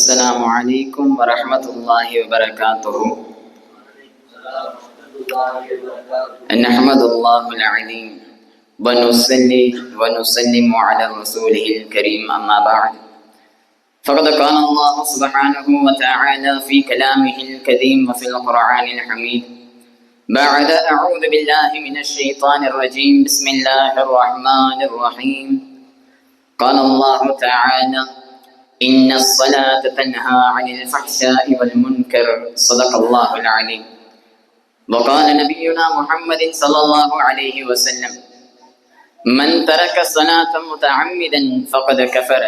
السلام عليكم ورحمة الله وبركاته. نحمد الله العليم ونصلي ونسلم على رسوله الكريم أما بعد. فقد قال الله سبحانه وتعالى في كلامه الكريم وفي القرآن الحميد بعد أعوذ بالله من الشيطان الرجيم. بسم الله الرحمن الرحيم. قال الله تعالى إن الصلاة تنهى عن الفحشاء والمنكر صدق الله العليم وقال نبينا محمد صلى الله عليه وسلم من ترك الصلاة متعمدا فقد كفر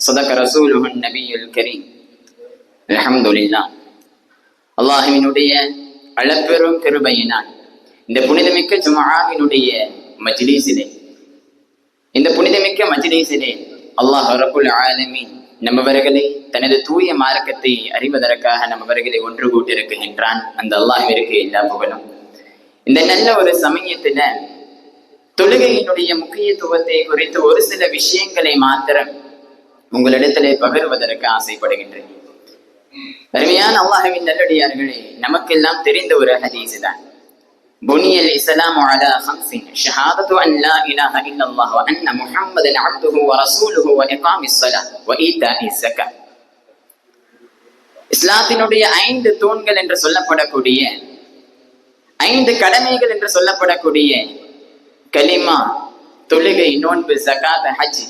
صدق رسوله النبي الكريم الحمد لله அல்லாஹுவினுடைய அளப்பெரும் கிருபையினால் இந்த புனிதமிக்க ஜுமாவினுடைய மஜ்லிஸிலே இந்த புனிதமிக்க மஜ்லிஸிலே அல்லாஹ் ரபுல் ஆலமீன் நம்மவர்களை தனது தூய மார்க்கத்தை அறிவதற்காக நம்மவர்களை ஒன்று கூட்டியிருக்கின்றான். அந்த அல்லாஹிற்கு எல்லா புகழும். இந்த நல்ல ஒரு சமயத்துல தொழுகையினுடைய முக்கியத்துவத்தை குறித்து ஒரு சில விஷயங்களை மாத்திரம் உங்களிடத்திலே பகிர்வதற்கு ஆசைப்படுகின்றேன். அருமையான அல்லாஹுவின் நல்லடியார்களே நமக்கெல்லாம் தெரிந்த ஒரு ஹதீஸ் தான் بني الإسلام على خمس شهادة أن لا إله إلا الله وأن محمدا عبده ورسوله وإقام الصلاة وإيتاء الزكاة இஸ்லாத்தினுடைய ஐந்து தூண்கள் என்று சொல்லப்படக்கூடிய ஐந்து கடமைகள் என்று சொல்லப்படக்கூடிய கலிமா தொழுகை நோன்பு ஜகாத் ஹஜ்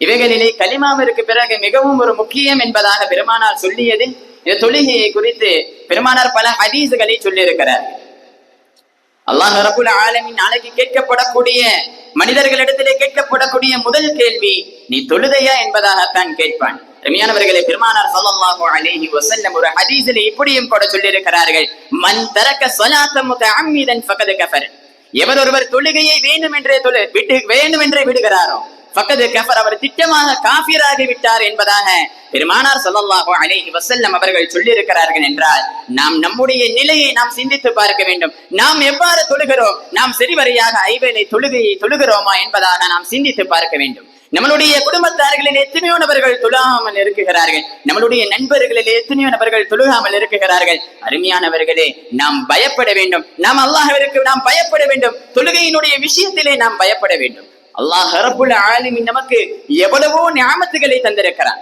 இவைகளிலே கலிமாவிற்கு பிறகு மிகவும் ஒரு முக்கியம் என்பதாக பெருமானார் சொல்லியது இந்த தொழுகையை குறித்து பெருமானார் பல ஹதீசுகளை சொல்லியிருக்கிறார் அல்லாஹ் ரபுல் ஆலமின் நாளைக்கு கேட்கப்படக்கூடிய மனிதர்களிடத்திலே கேட்கப்படக்கூடிய முதல் கேள்வி நீ தொழுதையா என்பதாகத்தான் கேட்பான். ரமியானவர்களை பெருமானார் சல்லல்லாஹு அலைஹி வஸல்லம் ஒரு ஹதீஸில் இப்படியும் கூட சொல்லியிருக்கிறார்கள் மன் தரக்க ஸலாத்த முத்தஅம்மிதன் ஃபகத் கஃபர். எவர் ஒருவர் தொழுகையை வேண்டும் என்றே தொழு விட்டு வேண்டும் என்றே விடுகிறாரோ பக்கத்து கஃபர் அவர் திட்டமாக காஃபிராகி விட்டார் என்பதாக பெருமானார் ஸல்லல்லாஹு அலைஹி வசல்லம் அவர்கள் சொல்லியிருக்கிறார்கள் என்றால் நாம் நம்முடைய நிலையை நாம் சிந்தித்து பார்க்க வேண்டும். நாம் எவ்வாறு தொழுகிறோம்? நாம் சரிவரையாக ஐவேளை தொழுகையை தொழுகிறோமா என்பதாக நாம் சிந்தித்து பார்க்க வேண்டும். நம்மளுடைய குடும்பத்தார்களில் எத்தனையோ நபர்கள் தொழாமல் இருக்குகிறார்கள். நம்மளுடைய நண்பர்களில் எத்தனையோ நபர்கள் தொழுகாமல் இருக்குகிறார்கள். அருமையானவர்களே நாம் பயப்பட வேண்டும். நாம் அல்லாஹிற்கு நாம் பயப்பட வேண்டும். தொழுகையினுடைய விஷயத்திலே நாம் பயப்பட வேண்டும். அல்லாஹ் ரப்புல் நமக்கு எவ்வளவோ ஞாபகத்துகளை தந்திருக்கிறான்.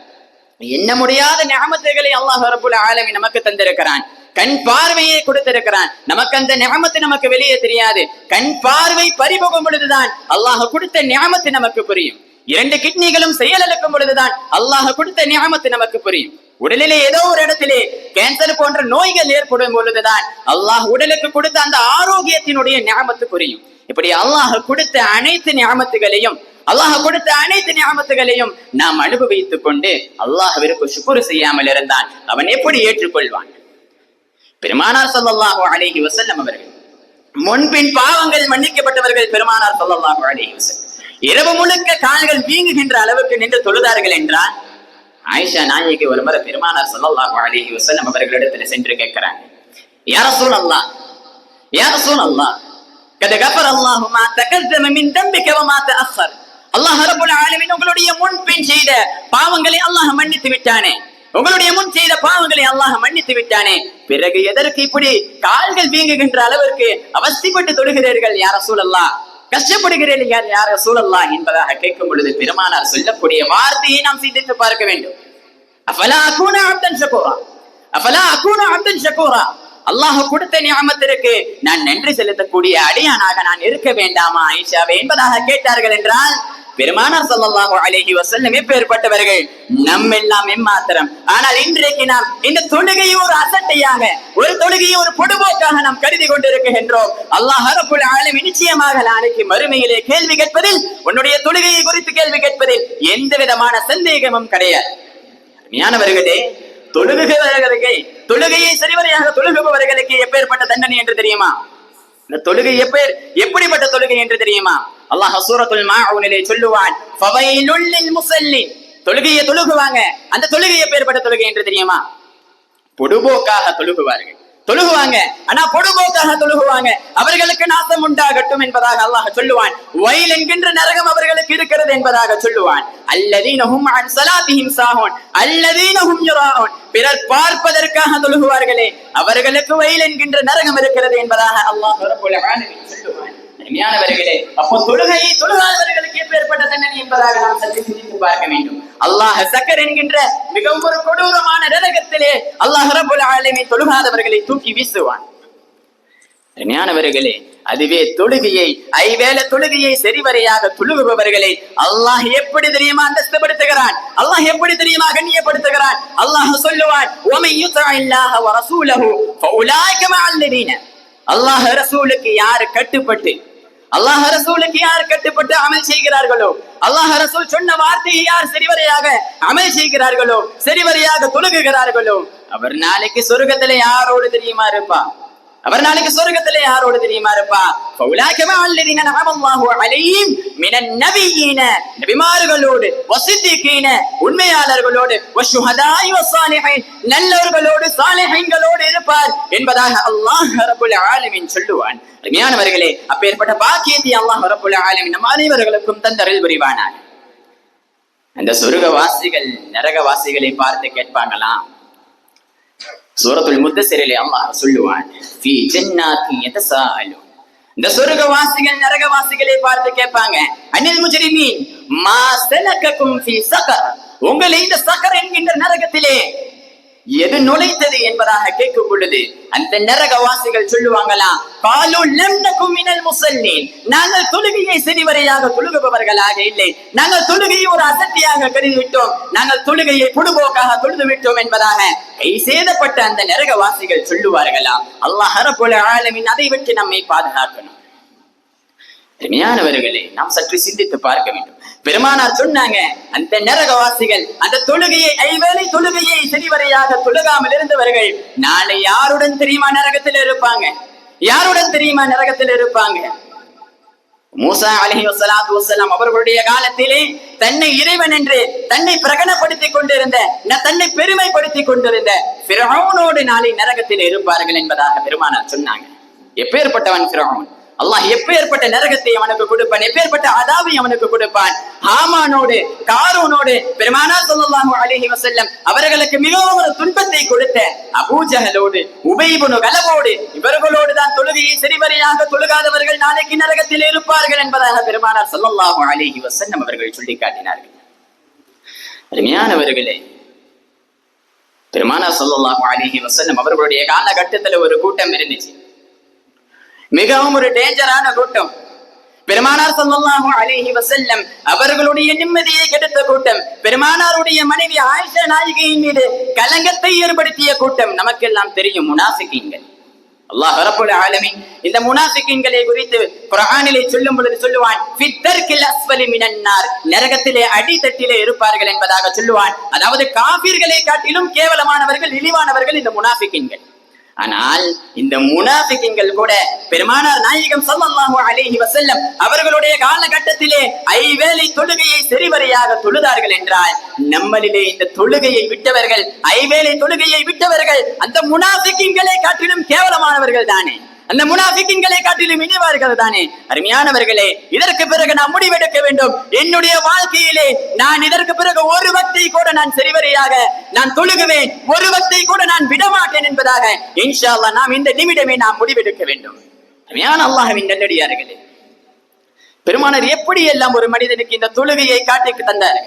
என்ன முடியாத ஞாபகத்துகளை அல்லாஹ் ரப்புல் ஆலமி நமக்கு தந்திருக்கிறான். கண் பார்வையை கொடுத்திருக்கிறான். நமக்கு அந்த ஞாபத்து நமக்கு வெளியே தெரியாது. கண் பார்வை பறிபோகும் பொழுதுதான் அல்லாஹ் கொடுத்த ஞாபத்து நமக்கு புரியும். இரண்டு கிட்னிகளும் செயலிழக்கும் பொழுதுதான் அல்லாஹ் கொடுத்த ஞாபத்து நமக்கு புரியும். உடலிலே ஏதோ ஒரு இடத்திலே கேன்சர் போன்ற நோய்கள் ஏற்படும் பொழுதுதான் அல்லாஹ் உடலுக்கு கொடுத்த அந்த ஆரோக்கியத்தினுடைய ஞாபத்து புரியும். இப்படி அல்லாஹ் கொடுத்த அனைத்து ஞாபத்துகளையும் அல்லாஹ் கொடுத்த அனைத்து ஞாபத்துகளையும் நாம் அனுபவித்துக் கொண்டு அல்லாஹவிற்கு சுக்குரு செய்யாமல் இருந்தான். அவன் எப்படி ஏற்றுக்கொள்வான்? பெருமானார் ஸல்லல்லாஹு அலைஹி வசல்லம் அவர்கள் முன்பின் பாவங்கள் மன்னிக்கப்பட்டவர்கள் பெருமானார் ஸல்லல்லாஹு அலைஹி வஸல்லம். இரவு முழுக்க கால்கள் வீங்குகின்ற அளவுக்கு நின்று தொழுதார்கள் என்றால் ஆயிஷா நாயகி ஒரு முறை பெருமானார் ஸல்லல்லாஹு அலைஹி வசல்லம் அவர்களிடத்துல சென்று கேட்கிறாங்க யார சூழல்லா யார சூழல்லா கத கபர் அல்லாஹுமா தகத்தம மின் தம்பி கவமா தஅஃர் அல்லாஹ் ரபுல் ஆலமின் உங்களுடைய முன் செய்த பாவங்களை அல்லாஹ் மன்னித்து விட்டானே. உங்களுடைய முன் செய்த பாவங்களை அல்லாஹ் மன்னித்து விட்டானே. பிறகு எதற்கு இப்படி கால்கள் வீங்குகின்ற அளவிற்கு அவசிப்பட்டு தொடுகிறீர்கள் யார சூழல்லா கஷ்டப்படுகிறீர்கள் யார் யார சூழல்லா என்பதாக கேட்கும் பொழுது பெருமானார் சொல்லக்கூடிய வார்த்தையை நாம் சிந்தித்து பார்க்க வேண்டும். அஃபலா அக்கூன அப்தன் ஷகூரா? அஃபலா அக்கூன அப்தன் ஷகூரா? அல்லாஹ் கொடுத்த நியமத்திற்கு நான் நன்றி செலுத்தக்கூடிய அடியானாக நான் இருக்க வேண்டாமா ஐஷாவே? என்பதாக கேட்டார்கள் என்றால் பெருமானார் ஸல்லல்லாஹு அலைஹி வசல்லம் எப்பேற்பட்டவர்கள் நம்மெல்லாம் எம்மாத்திரம். ஆனால் இன்றைக்கு நாம் இந்த தொழுகையை ஒரு அசட்டையாக ஒரு தொழுகையை ஒரு பொடுபோக்காக நாம் கருதி கொண்டிருக்கின்றோம். அல்லாஹ் ரப்புல் ஆளும் நிச்சயமாக நாளைக்கு மறுமையிலே கேள்வி கேட்பதில் உன்னுடைய தொழுகையை குறித்து கேள்வி கேட்பதில் எந்த விதமான சந்தேகமும் கிடையாது. அருமையானவர்களே தொழுகுகிறவர்களுக்கு தொழுகையை சரிவரையாக தொழுகுபவர்களுக்கு எப்பேற்பட்ட தண்டனை என்று தெரியுமா? இந்த தொழுகை எப்பேர் எப்படிப்பட்ட தொழுகை என்று தெரியுமா? அல்லாஹ் சூரத்துல் மாவுனிலே சொல்லுவான் முசல்லின் தொழுகையை தொழுகுவாங்க. அந்த தொழுகை எப்பேற்பட்ட தொழுகை என்று தெரியுமா? பொடுபோக்காக தொழுகுவார்கள். தொழுகுவாங்க. ஆனா பொடுபோக்காக தொழுகுவாங்க. அவர்களுக்கு நாசம் உண்டாகட்டும் என்பதாக அல்லாஹ் சொல்லுவான். வயல் என்கின்ற நரகம் அவர்களுக்கு இருக்கிறது என்பதாக சொல்லுவான். அல்லதீனஹும் அன் சலாத்திஹிம் சாஹோன். அல்லதீனஹும் யுராஹோன். பிறர் பார்ப்பதற்காக தொழுகுவார்களே. அவர்களுக்கு வயல் என்கின்ற நரகம் இருக்கிறது என்பதாக அல்லாஹ் சொல்லுவான். அருமையானவர்களே அப்போ தொழுகையை தொழுகாதவர்களுக்கு எப்பேற்பட்ட தண்டனை என்பதாக நாம் சற்று சிந்தித்து பார்க்க வேண்டும். அல்லாஹ் சக்கர் என்கின்ற மிகவும் ஒரு கொடூரமான ரதகத்திலே அல்லாஹ் ரபுல் ஆலமி தொழுகாதவர்களை தூக்கி வீசுவான். அருமையானவர்களே அதுவே தொழுகையை ஐவேள தொழுகையை சரிவரையாக தொழுகுபவர்களை அல்லாஹ் எப்படி தெரியுமா அந்தஸ்தப்படுத்துகிறான் அல்லாஹ் எப்படி தெரியுமா கண்ணியப்படுத்துகிறான்? அல்லாஹ் சொல்லுவான் உமை யுத்தா இல்லாஹ வரசூலஹு அல்லாஹ் ரசூலுக்கு யார் கட்டுப்பட்டு அல்லாஹ் ரசூலுக்கு யார் கட்டுப்பட்டு அமல் செய்கிறார்களோ? அல்லாஹ் ரசூல் சொன்ன வார்த்தையை யார் சரிவரையாக அமல் செய்கிறார்களோ? சரிவரையாக தொழுகுகிறார்களோ? அவர் நாளைக்கு சொர்க்கத்துல யாரோடு தெரியுமா இருப்பா അവർ നാളേക്ക് സ്വർഗത്തിലെ ആരോട് തിരിയുമാ റബ്ബാ ഫൗലാക മഅല്ലദീന നഅമല്ലാഹു അലൈഹിം മിനൻ നബിയീന നബിമാരുകളോട് വസിദ്ദീഖീന ഉണ്മയാളர்களோട് വശുഹദായി വസാലിഹീൻ நல்லவர்களோട് സാലിഹീങ്ങളോട് ഇരുപ്പാൻ என்பதாக അല്ലാഹ് റബ്ബുൽ ആലമീൻ ചൊല്ലുവാൻ അർമിയാനവരകളെ அப்பேற்பட்ட பாக்கியத்தை அல்லாஹ் ரப்புல் ஆலமீன் நம் அனைவர்களுக்கும் தந்தரில் புரிவானாக அந்த சொர்க்கவாசிகள் நரகவாசிகளை பார்த்து கேட்பாங்களாம் சூரத்துல் முத்தசிரிலே அல்லாஹ் சொல்லுவான் ஃபீ ஜன்னாத்தி யதசாஅலூன் இந்த சொர்க்கவாசிகள் நரகவாசிகளை பார்த்து கேட்பாங்க அனில் முஜரிமீன் மா சலக்கக்கும் சகர் உங்களை இந்த சகர் என்கின்ற நரகத்திலே எது நுழைத்தது என்பதாக கேட்கும் பொழுது அந்த நரகவாசிகள் சொல்லுவாங்களாம் காலு மினல் முஸல்லீன் நாங்கள் தொழுகையை சிறிவரையாக தொழுகுபவர்களாக இல்லை. நாங்கள் தொழுகையை ஒரு அசத்தியாக கருதி விட்டோம் நாங்கள் தொழுகையை பொடுபோக்காக தொழுது விட்டோம் என்பதாக கை சேதப்பட்ட அந்த நரகவாசிகள் சொல்லுவார்களாம் அல்லாஹ் ரப்பல் ஆலமீன் அதை விட்டு நம்மை பாதுகாக்கணும். அருமையானவர்களே நாம் சற்று சிந்தித்து பார்க்க வேண்டும். பெருமானார் சொன்னாங்க அந்த நரகவாசிகள் அந்த தொழுகையை ஐவேளை தொழுகையை சரிவரையாக தொழுகாமல் இருந்தவர்கள் நாளை யாருடன் தெரியுமா நரகத்தில் இருப்பாங்க? யாருடன் தெரியுமா நரகத்தில் இருப்பாங்க? மூசா அலஹி வசலாத்து வசலாம் அவர்களுடைய காலத்திலே தன்னை இறைவன் என்று தன்னை பிரகடனப்படுத்திக் கொண்டிருந்த தன்னை பெருமைப்படுத்திக் கொண்டிருந்த பிறவுனோடு நாளை நரகத்தில் இருப்பார்கள் என்பதாக பெருமானார் சொன்னாங்க. எப்பேற்பட்டவன் பிறவுன் அல்லாஹ் எப்பேற்பட்ட நரகத்தை அவனுக்கு கொடுப்பான் எப்பேற்பட்ட அதாவை அவனுக்கு கொடுப்பான்? ஹாமானோடு காரூனோடு பெருமானார் ஸல்லல்லாஹு அலைஹி வசல்லம் அவர்களுக்கு மிகவும் ஒரு துன்பத்தை கொடுத்த அபூஜகலோடு உபைபுனு கலவோடு இவர்களோடு தான் தொழுகையை சரிவரையாக தொழுகாதவர்கள் நாளைக்கு நரகத்தில் இருப்பார்கள் என்பதாக பெருமானார் ஸல்லல்லாஹு அலைஹி வசல்லம் அவர்கள் சொல்லி காட்டினார்கள் அருமையானவர்களே பெருமானா ஸல்லல்லாஹு அலைஹி வசல்லம் அவர்களுடைய காலகட்டத்துல ஒரு கூட்டம் இருந்துச்சு. மிகவும் ஒரு டேஞ்சரான கூட்டம். பெருமானார் ஸல்லல்லாஹு அலேஹி வசல்லம் அவர்களுடைய நிம்மதியை கெடுத்த கூட்டம். பெருமானாருடைய மனைவி ஆயிஷா நாயகியின் மீது கலங்கத்தை ஏற்படுத்திய கூட்டம். நமக்கெல்லாம் தெரியும் முனாசிக்கீங்கள் அல்லாஹ் வரப்புல ஆலமி இந்த முனாஃபிகீன்களை குறித்து குரானிலே சொல்லும் பொழுது சொல்லுவான் ஃபித்தர்கில் அஸ்வலி மினன்னார். நரகத்திலே அடித்தட்டிலே இருப்பார்கள் என்பதாக சொல்லுவான். அதாவது காபிர்களை காட்டிலும் கேவலமானவர்கள் இழிவானவர்கள் இந்த முனாஃபிகீன்கள். ஆனால் இந்த முனாபிக்கங்கள் கூட பெருமானார் நாயகம் ஸல்லல்லாஹு அலைஹி வசல்லம் அவர்களுடைய காலகட்டத்திலே ஐவேளை தொழுகையை சரிவரையாக தொழுதார்கள் என்றால் நம்மளிலே இந்த தொழுகையை விட்டவர்கள் ஐவேளை தொழுகையை விட்டவர்கள் அந்த முனாபிக்கங்களை காட்டிலும் கேவலமானவர்கள் தானே. அந்த முனாஃபிக்கின்களை காட்டிலும் இனிவார்கள் தானே? அருமையானவர்களே இதற்கு பிறகு நான் முடிவெடுக்க வேண்டும். என்னுடைய வாழ்க்கையிலே நான் இதற்கு பிறகு ஒரு பக்தை கூட நான் சரிவரையாக நான் தொழுகுவேன். ஒரு பக்தை கூட நான் விடமாட்டேன் என்பதாக இன்ஷா அல்லாஹ் நாம் இந்த நிமிடமே நாம் முடிவெடுக்க வேண்டும். அருமையான அல்லாஹ்வின் நல்லடியார்களே பெருமானர் எப்படி எல்லாம் ஒரு மனிதனுக்கு இந்த தொழுகையை காட்டிக்கு தந்தார்?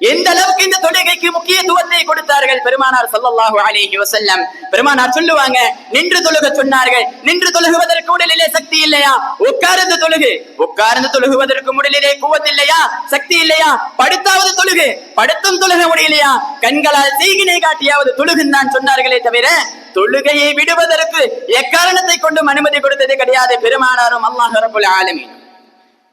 எந்த அளவுக்கு இந்த தொழுகைக்கு முக்கியத்துவத்தை கொடுத்தார்கள்? பெருமானார் சொல்லல்லாஹு அலேஹி வசல்லம் பெருமானார் சொல்லுவாங்க நின்று தொழுக சொன்னார்கள். நின்று தொழுகுவதற்கு உடலிலே சக்தி இல்லையா? உட்கார்ந்து தொழுகு. உட்கார்ந்து தொழுகுவதற்கு உடலிலே குவத் இல்லையா? சக்தி இல்லையா? படுத்தாவது தொழுகு. படுத்தும் தொழுக முடியலையா? கண்களால் செய்கினை காட்டியாவது தொழுகுந்தான் சொன்னார்களே தவிர தொழுகையை விடுவதற்கு எக்காரணத்தை கொண்டும் அனுமதி கொடுத்தது கிடையாது. பெருமானாரும் அல்லாஹ் ரப்பல் ஆலமீன்.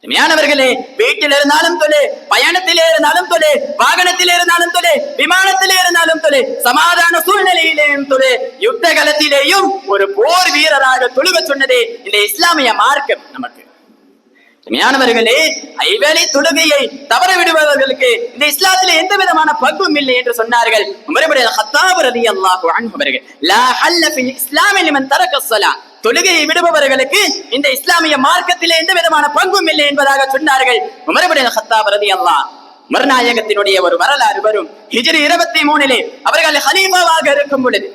அருமையானவர்களே வீட்டில் இருந்தாலும் தொழு பயணத்திலே இருந்தாலும் தொழு வாகனத்திலே இருந்தாலும் தொழு விமானத்திலே இருந்தாலும் தொழு சமாதான சூழ்நிலையிலேயும் தொழு. யுத்த களத்திலேயும் ஒரு போர் வீரராக தொழுக சொன்னதே இந்த இஸ்லாமிய மார்க்கம் நமக்கு. ஞானவர்களே ஐவேளை தொழுகையை தவற விடுபவர்களுக்கு இந்த இஸ்லாத்திலே எந்த விதமான பங்கும் இல்லை என்று சொன்னார்கள். மறுபடியும் ஹத்தாப் ரலியல்லாஹு அன்ஹு அவர்கள் லா ஹல்ல ஃபில் இஸ்லாமி லிமன் தரக்க தொழுகையை விடுபவர்களுக்கு இந்த இஸ்லாமிய மார்க்கத்திலே எந்த விதமான பங்கும் இல்லை என்பதாக சொன்னார்கள். மறுபடியும் ஹத்தாப் மறுநாயகத்தினுடைய ஒரு வரலாறு வரும். ஹிஜ்ரி இருபத்தி மூணிலே அவர்கள் ஹலீஃபாவாக இருக்கும் பொழுது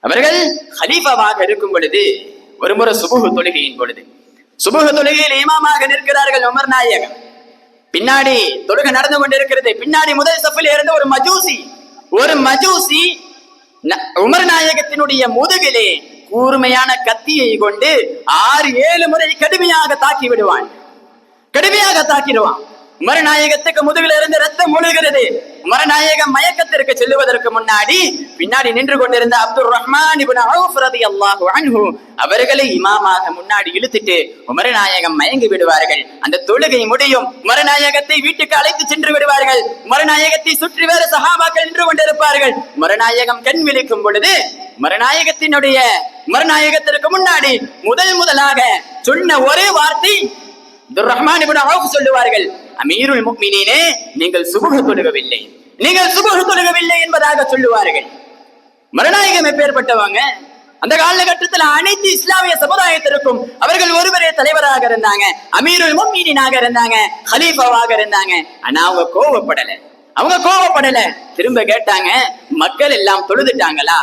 அவர்கள் ஹலீஃபாவாக இருக்கும் பொழுது ஒரு முறை சுபுகு தொழுகையின் பொழுது சுபுகு தொழுகையில் இமாமாக நிற்கிறார்கள் உமர் நாயகம். பின்னாடி தொழுகை நடந்து கொண்டிருக்கிறது. பின்னாடி முதல் சப்பில் இருந்து ஒரு மஜூசி ஒரு மஜூசி உமர் நாயகத்தினுடைய முதுகிலே கூர்மையான கத்தியை கொண்டு ஆறு ஏழு முறை கடுமையாக தாக்கி விடுவான். கடுமையாக தாக்கிடுவான். மறுநாயகத்துக்கு முதுகில் இருந்து ரத்தம் முழுகிறது. உமரநாயகம் மயக்கத்திற்கு செல்லுவதற்கு முன்னாடி பின்னாடி நின்று கொண்டிருந்த அப்துல் ரஹ்மான் அல்லாஹு அவர்களை இமாமாக முன்னாடி இழுத்துட்டு உமரநாயகம் மயங்கி விடுவார்கள். அந்த தொழுகை முடியும். உமரநாயகத்தை வீட்டுக்கு அழைத்து சென்று விடுவார்கள். உமரநாயகத்தை சுற்றி வேறு சகாபாக்கள் நின்று கொண்டிருப்பார்கள். உமரநாயகம் கண் விழிக்கும் பொழுது மரநாயகத்தினுடைய மரநாயகத்திற்கு முன்னாடி முதல் முதலாக சொன்ன ஒரே வார்த்தை துர்ரஹ்மான் இப்னு அவுஃப் சொல்லுவார்கள். அமீருல் முக்மினே நீங்கள் சுபுக தொழுகவில்லை. நீங்கள் சுபுக தொழுகவில்லை என்பதாக சொல்லுவார்கள். மரநாயகம் எப்பேற்பட்டவங்க? அந்த காலகட்டத்தில் அனைத்து இஸ்லாமிய சமுதாயத்திற்கும் அவர்கள் ஒருவரே தலைவராக இருந்தாங்க. அமீருல் முக்மீனாக இருந்தாங்க. ஹலீஃபாவாக இருந்தாங்க. ஆனா அவங்க கோவப்படல. அவங்க கோவப்படல. திரும்ப கேட்டாங்க மக்கள் எல்லாம் தொழுதுட்டாங்களா?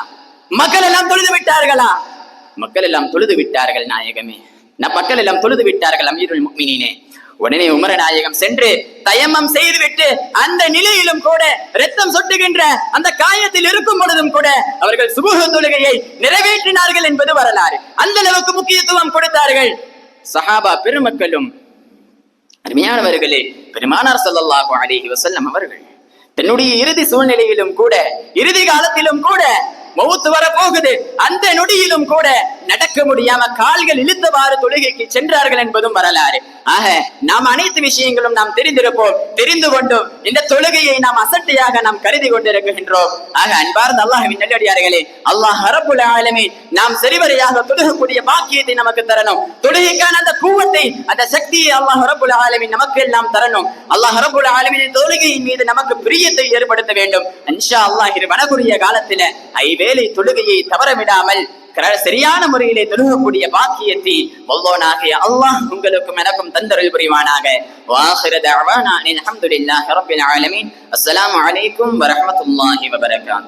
மக்கள் எல்லாம் தொழுது விட்டார்களா? மக்கள் எல்லாம் தொழுது விட்டார்கள் நாயகமே. நான் மக்கள் எல்லாம் தொழுது விட்டார்கள் அமீருல் முஃமினீனே உடனே உமர நாயகம் சென்று தயமம் செய்துவிட்டு அந்த நிலையிலும் கூட ரத்தம் சொட்டுகின்ற அந்த காயத்தில் இருக்கும் பொழுதும் கூட அவர்கள் சுபுக தொழுகையை நிறைவேற்றினார்கள் என்பது வரலாறு. அந்த அளவுக்கு முக்கியத்துவம் கொடுத்தார்கள். சஹாபா பெருமக்களும் அருமையானவர்களே பெருமானார் ஸல்லல்லாஹு அலிஹி வசல்லம் அவர்கள். தன்னுடைய இறுதி சூழ்நிலையிலும் கூட இறுதி காலத்திலும் கூட மௌத்து வர போகுது அந்த நொடியிலும் கூட நடக்க முடியாம கால்கள் இழுத்தவாறு தொழுகைக்கு சென்றார்கள் என்பதும் வரலாறு. ஆக நாம் அனைத்து விஷயங்களும் நாம் தெரிந்திருப்போம் தெரிந்து கொண்டும் இந்த தொழுகையை நாம் அசட்டையாக நாம் கருதி கொண்டிருக்கின்றோம். ஆக அன்பார்ந்த அல்லாஹின் நல்லடியார்களே அல்லாஹ் ரப்புல் ஆலமே நாம் சரிவரையாக தொழுகக்கூடிய பாக்கியத்தை நமக்கு தரணும். தொழுகைக்கான அந்த கூவத்தை அந்த சக்தியை அல்லாஹ் ரப்புல் ஆலமின் நமக்கு எல்லாம் தரணும். அல்லாஹ் ரப்புல் ஆலமின் தொழுகையின் மீது நமக்கு பிரியத்தை ஏற்படுத்த வேண்டும். அன்ஷா அல்லாஹ் இரு வனகுரிய ஐவே வேலை தொழுகையை தவறவிடாமல் சரியான முறையிலே தொழுகக்கூடிய பாக்கியத்தை வல்லோனாகிய அல்லாஹ் உங்களுக்கும் எனக்கும் தந்தருள் புரிவானாக. வாஹிர தஅவானா அனில் ரப்பில் ஆலமீன். அஸ்ஸலாமு அலைக்கும் வரஹ்மத்துல்லாஹி வபரகாத்துஹு